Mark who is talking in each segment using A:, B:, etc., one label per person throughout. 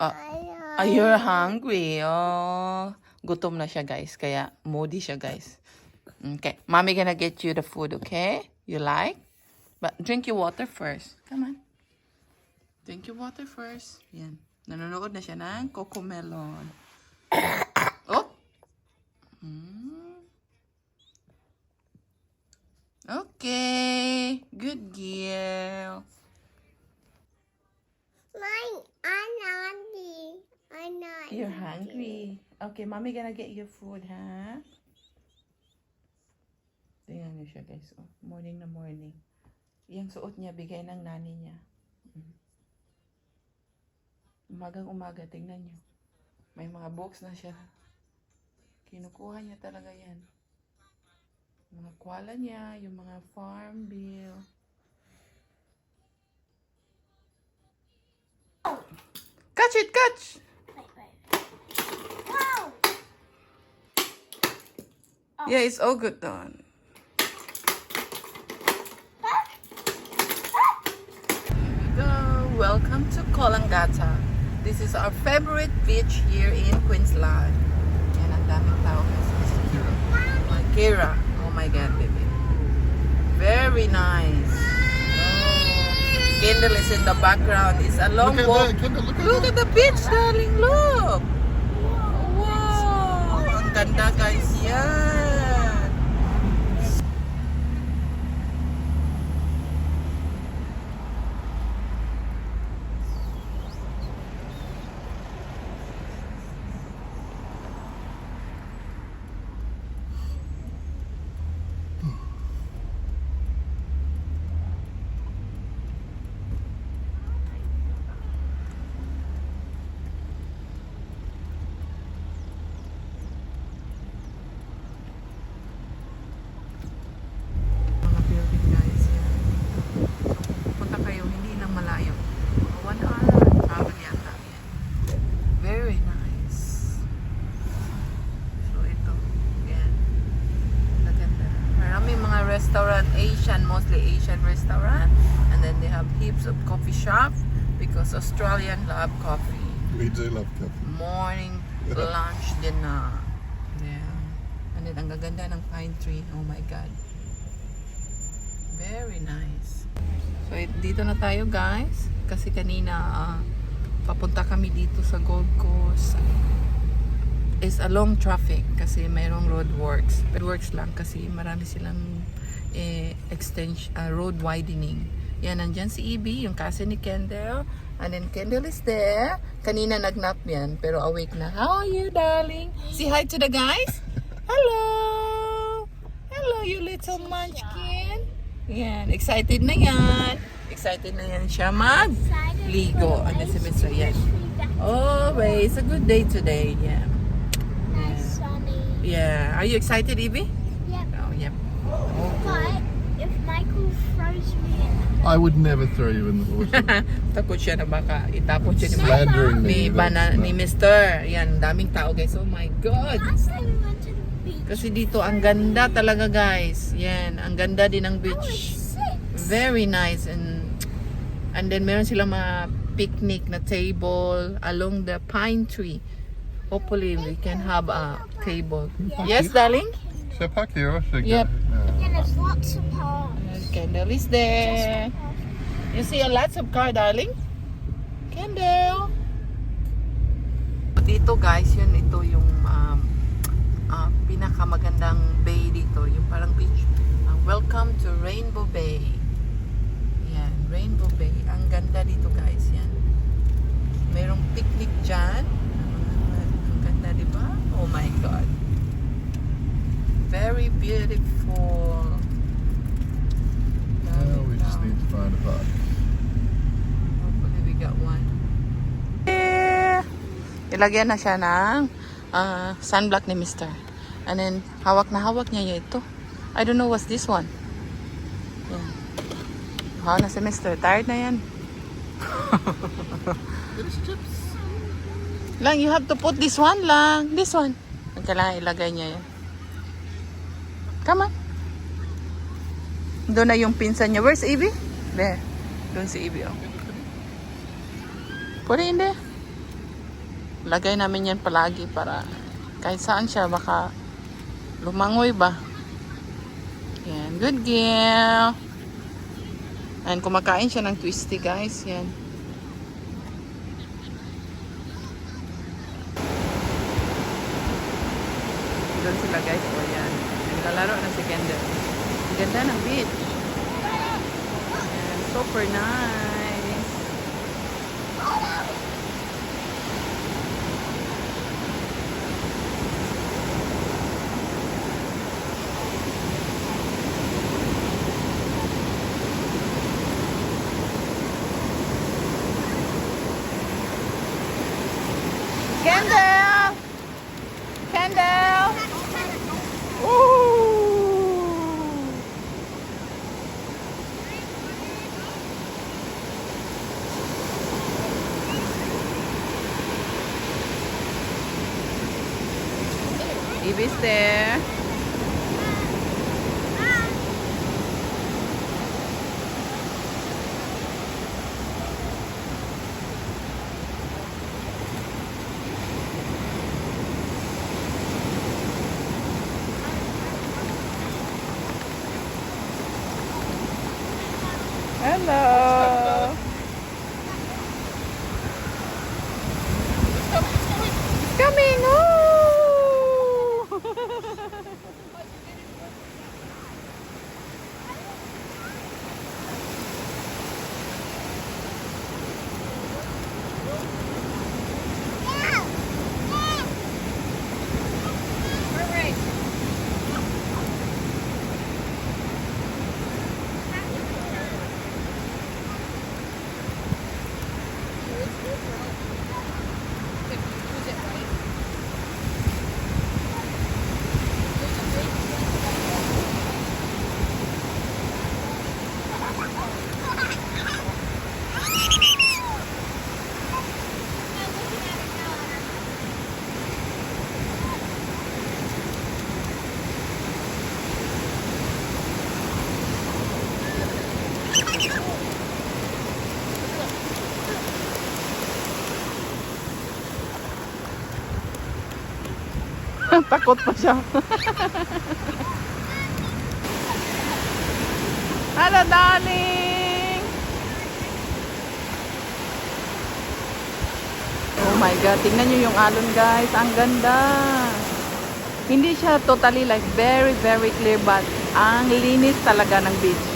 A: Ah, ah, you're hungry. Oh, gutom na siya, guys. Kaya moody siya, guys. Okay. Mommy gonna get you the food, okay? You like? But drink your water first. Come on. Drink your water first. Yan. Nanonood na siya ng Coco Melon. Oh! Mm. Okay. Good girl.
B: Mine, I'm hungry. I'm not.
A: You're hungry. Okay, mommy gonna get you food, ha? Tingnan niyo siya, guys. Oh, morning na morning. Yung suot niya, bigay ng nani niya. Mm. Umagang umaga, tingnan niyo. May mga books na siya. Kinukuha niya talaga yan. Mga kwala niya, yung mga farm bill. Catch it, catch!
B: Wait, wait. Wow!
A: Yeah, it's all good done. go. Welcome to Kolangata. This is our favorite beach here in Queensland. Yan ang daming tao kasi. Kira. Oh my God, baby. Very nice. Oh. Kendall is in the background. It's a long
C: Look at
A: walk.
C: that, Kendall, look at
A: Look
C: that.
A: at the beach, darling. Look. Wow. Oh, Ang ganda, guys. Yan. Restaurant, Asian, mostly Asian restaurant. And then they have heaps of coffee shop because Australian love coffee.
C: We do love coffee.
A: Morning, lunch, dinner. Yeah. And then ang gaganda ng pine tree. Oh my God. Very nice. So, it- dito na tayo guys. Kasi kanina, ah, papunta kami dito sa Gold Coast. Is a long traffic kasi mayroong road works. Road works lang kasi marami silang eh, extension, ah, road widening. Yan, nandyan si Ibi, yung kasi ni Kendall. And then Kendall is there. Kanina nagnap yan, pero awake na. How are you, darling? Say hi to the guys. Hello! Hello, you little munchkin. Yan, excited na yan. Excited na yan siya mag-ligo. Ano si Mr. Yan. Oh, it's a good day today. Yeah.
B: Nice sunny.
A: Yeah. Are you excited, Evie?
B: Yep.
A: Oh, yep.
B: But if Michael throws me in the
C: I would never throw you in the water.
A: Takot siya na baka itapon siya ni,
C: Slandering
A: ni,
C: me.
A: bana, ni Mr. Yan, daming tao guys. Oh my God.
B: last time we went to the beach,
A: Kasi dito, ang ganda talaga guys. Yan, ang ganda din ng
B: I was
A: beach.
B: six.
A: Very nice and and then meron silang mga picnic na table along the pine tree. Hopefully we can have a table. Yes, darling?
C: I park here or should I
A: Yep.
C: go? Uh,
B: And there's lots of parks.
A: Kendall is there. You see a lots of car, darling? Kendall. Dito guys, yun ito yung um, ah, pinakamagandang bay dito, yung parang beach. Ah, welcome to Rainbow Bay. Yan, Rainbow Bay. Ang ganda dito guys, yan. Merong picnic dyan. Ang ganda, di ba? Oh my God. Very beautiful.
C: Just need to find a park.
A: Hopefully we got one. Ilagyan na siya ng ah, sunblock ni Mr. And then, hawak na hawak niya ito. I don't know what's this one. Yan. Ha, na si Mr. Tired na yan.
C: There's chips.
A: Lang, you have to put this one lang. This one. Ang kailangan ilagay niya yan. Come on. Doon na yung pinsan niya. Where's Evie? There. Doon si Evie, oh. Put it. Lagay namin yan palagi para kahit saan siya baka lumangoy ba. Yan, good girl. And kumakain siya ng twisty guys. Yan. Doon sila guys. O yan. Naglalaro na si Kendall. Ganda ng beach. And super nice. viste Takot pa siya. Hello, darling! Oh my God, tingnan nyo yung alon guys. Ang ganda. Hindi siya totally like very, very clear but ang linis talaga ng beach.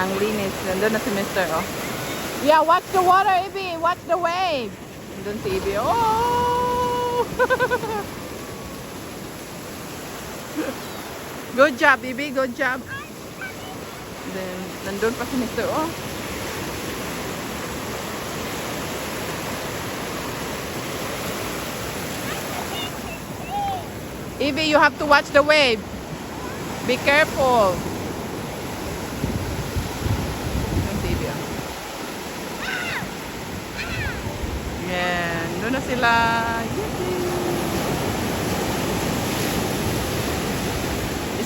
A: Ang linis. Nandun na si Mr. Oh. Yeah, watch the water, Ivy. Watch the wave. Nandun si Ivy. Oh! Good job, Bibi. Good job. Then, nandun pa si Mr. Oh. Evie, you have to watch the wave. Be careful. Yan. Doon na sila. Yippee!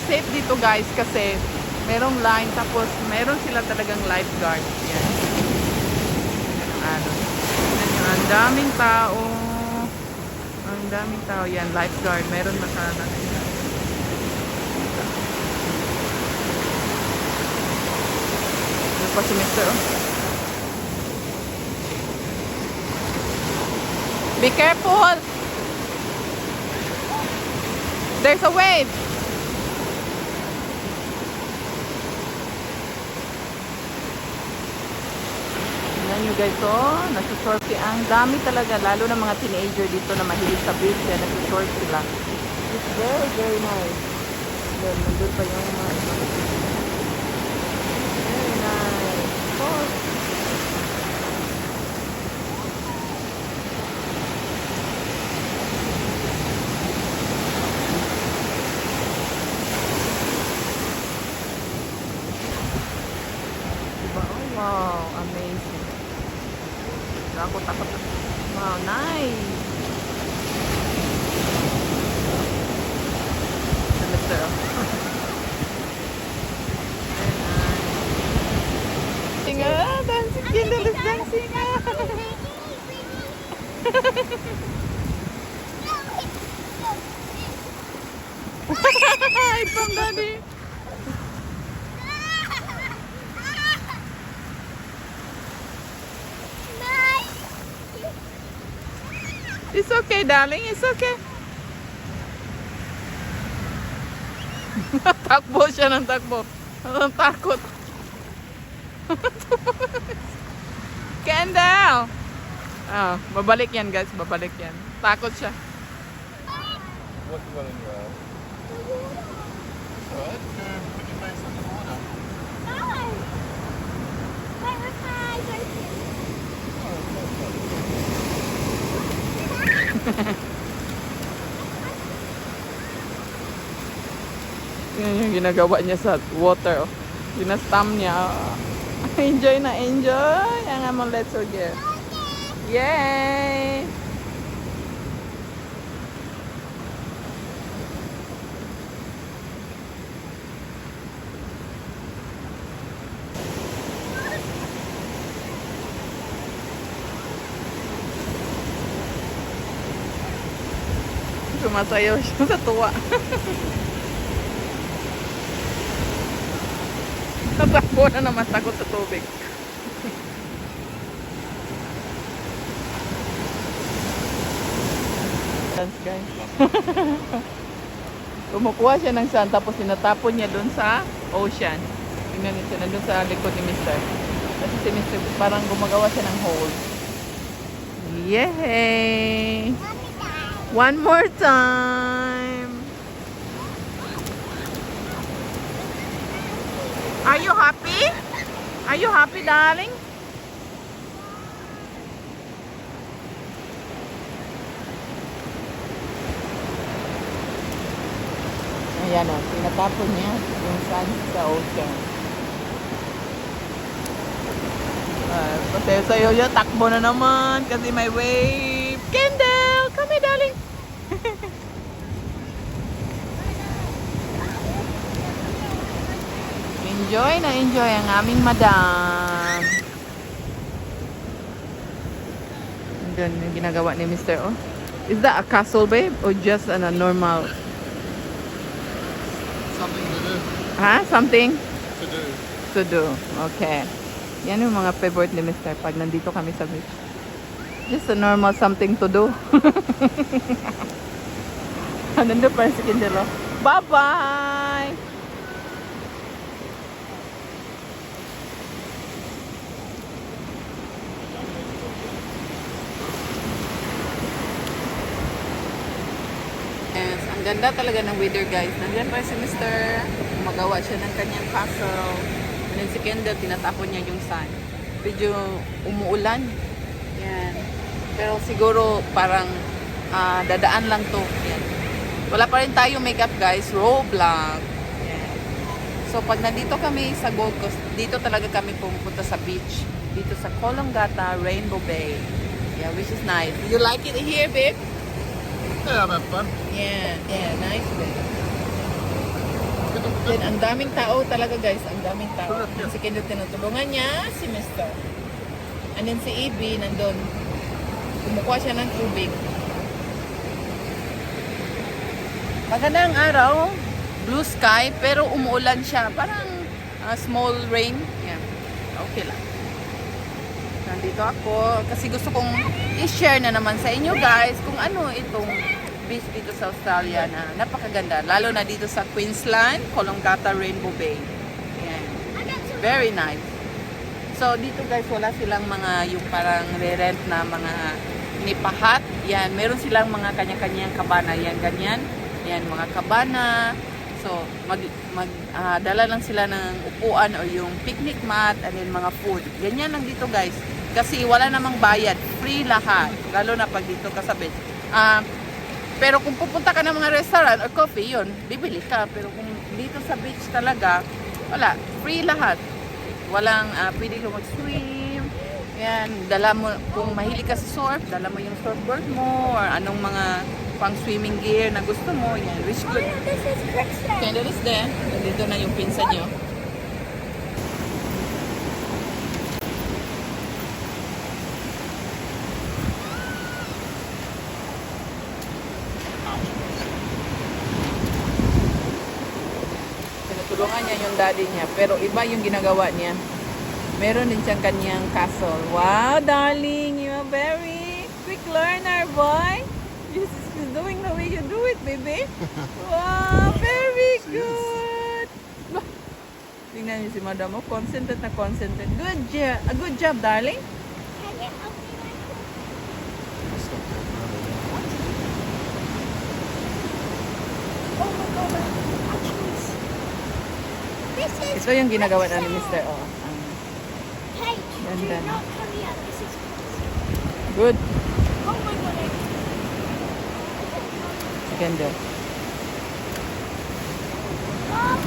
A: Safe dito guys kasi merong line tapos meron sila talagang lifeguard. Yan. Ano. Nyo, ang daming tao. Ang daming tao. Yan, lifeguard. Meron na Ano pa si Mr. Oh. Be careful! There's a wave! Oh, nasa-shorty. Ang dami talaga, lalo ng mga teenager dito na mahilig sa beach, kaya nasa-short sila. It's very, very nice. Then, nandun pa yung mga Itong dali. It's okay, darling. It's okay. não siya ng não Ang takot. Kendall! Ah, babalik yan guys, babalik yan. Takot siya.
C: What you want? What? Go put your face in the water.
A: Yan yung ginagawa niya sa water. Oh. Ginastam niya. Enjoy na enjoy. Ang among let's forget. Yay! Sumasayaw siya sa tuwa. Tatakbo na naman takot sa tubig. Dance guys. Kumukuha siya ng sand tapos sinatapon niya dun sa ocean. Tingnan niyo siya nandun sa likod ni Mr. Kasi si Mr. parang gumagawa siya ng hole. Yay! One more time! Are you happy? Are you happy, darling? Ayan o, tinatapon niya yung sand sa ocean. Uh, Pasaya sa'yo yun, takbo na naman kasi may wave. Kendall, come here, darling. Enjoy na enjoy ang aming madam. Doon yung ginagawa ni Mr. Oh. Is that a castle, babe? Or just a normal...
C: Something to do.
A: Ha? Something
C: To do.
A: to do. Okay. Yan yung mga favorite ni Mr. pag nandito kami sa beach. Just a normal something to do. Nandun pa si Kindle. oh. Bye-bye! Yes, ang ganda talaga ng weather guys. Nandiyan pa si Mr. Gumagawa siya ng kanyang castle. And then si Kendall, tinatapon niya yung sun. Medyo umuulan. Yan. Pero siguro parang ah, dadaan lang to. Yan. Wala pa rin tayo makeup guys. Robe lang. Yan. So pag nandito kami sa Gold Coast, dito talaga kami pumupunta sa beach. Dito sa Colongata, Rainbow Bay. Yeah, which is nice. You like it here, babe?
C: Yeah, I've had fun.
A: Yeah, yeah, nice din. Then, ang daming tao talaga guys, ang daming tao. And si Kendall tinutulungan niya, si Mr. And then si AB nandun. Kumukuha siya ng tubig. Maganda ang araw, blue sky, pero umuulan siya. Parang ah, small rain. Yeah, okay lang. Nandito ako kasi gusto kong i-share na naman sa inyo guys kung ano itong beach dito sa Australia na napakaganda. Lalo na dito sa Queensland, Colongata Rainbow Bay. Yan. Very nice. So dito guys, wala silang mga yung parang re-rent na mga nipahat. Yan, meron silang mga kanya-kanyang kabana. Yan, ganyan. Yan, mga kabana. So, mag, mag ah, dala lang sila ng upuan o yung picnic mat and then mga food. Ganyan lang dito guys. Kasi wala namang bayad. Free lahat. Lalo na pag dito ka sa beach. Ah, pero kung pupunta ka ng mga restaurant or coffee, yun, bibili ka. Pero kung dito sa beach talaga, wala. Free lahat. Walang ah, pwede ka mag-swim. Yan, dala mo, kung mahilig ka sa surf, dala mo yung surfboard mo or anong mga pang swimming gear na gusto mo. Yan, which good.
B: This is Kristen.
A: Kendall is there. Nandito na yung pinsan nyo. Niya yung daddy niya. Pero iba yung ginagawa niya. Meron din siyang kanyang castle. Wow, darling! You're a very quick learner, boy. You're doing the way you do it, baby. Wow, very good! Tingnan niyo si madam mo. Concentrate na concentrate. Good job. A good job, darling.
B: You. Oh my god, this is.
A: Ito yung ginagawa na ni Mr. O. Um,
B: Hey, do
A: Ganda.
B: not hurry up. This is.
A: good.
B: Oh my god, I.
A: Ganda.
B: Mom!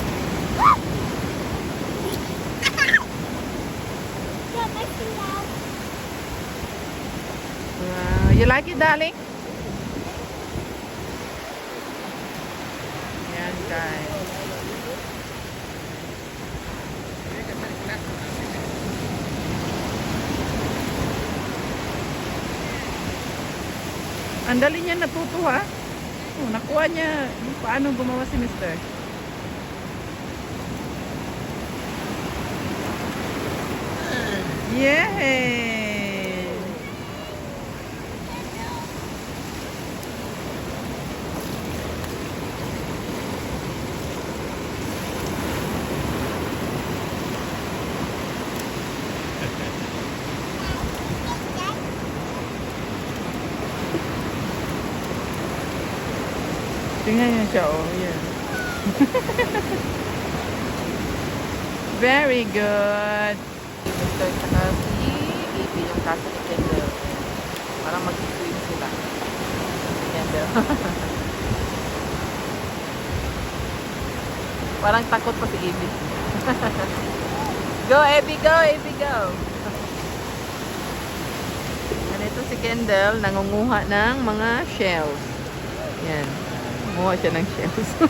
B: Yeah, my feet out.
A: Wow. You like it, darling? Natuto ha. Oh, nakuha niya paano gumawa si Mr. Yay! Siya, oh. Yeah. Very good. Mr. Saka si Baby yung kaso ni Kendall. Parang mag-swim sila. Si Kendall. Parang takot pa si Abby. go, Abby, go, Abby, go. Ganito si Kendall, nangunguha ng mga shells. Yan. Kumuha siya ng shells.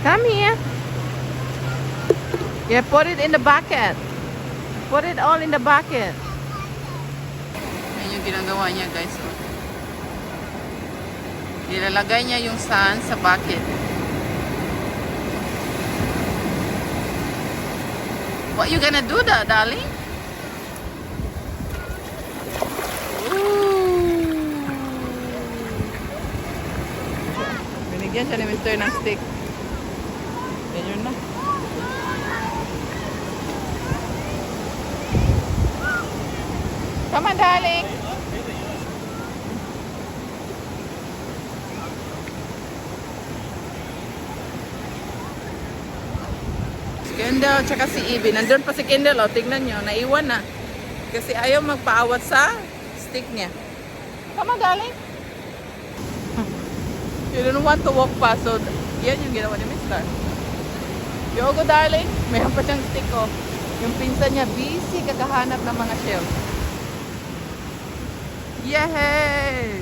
A: Come here. Yeah, put it in the bucket. Put it all in the bucket. Yan yung ginagawa niya, guys. Nilalagay niya yung sand sa bucket. What you gonna do da, darling? Binigyan siya ni Mr. ng stick. Yan yun na. Come on, darling. Kendall tsaka si Ivy. Nandun pa si Kendall. O, tignan nyo. Naiwan na. Kasi ayaw magpaawat sa stick niya. On, darling. You don't want to walk fast. So, yan yung ginawa ni Mr. Yogo, darling. Mayroon pa siyang stick, oh. Yung pinsan niya, busy kakahanap ng mga shells. Yay!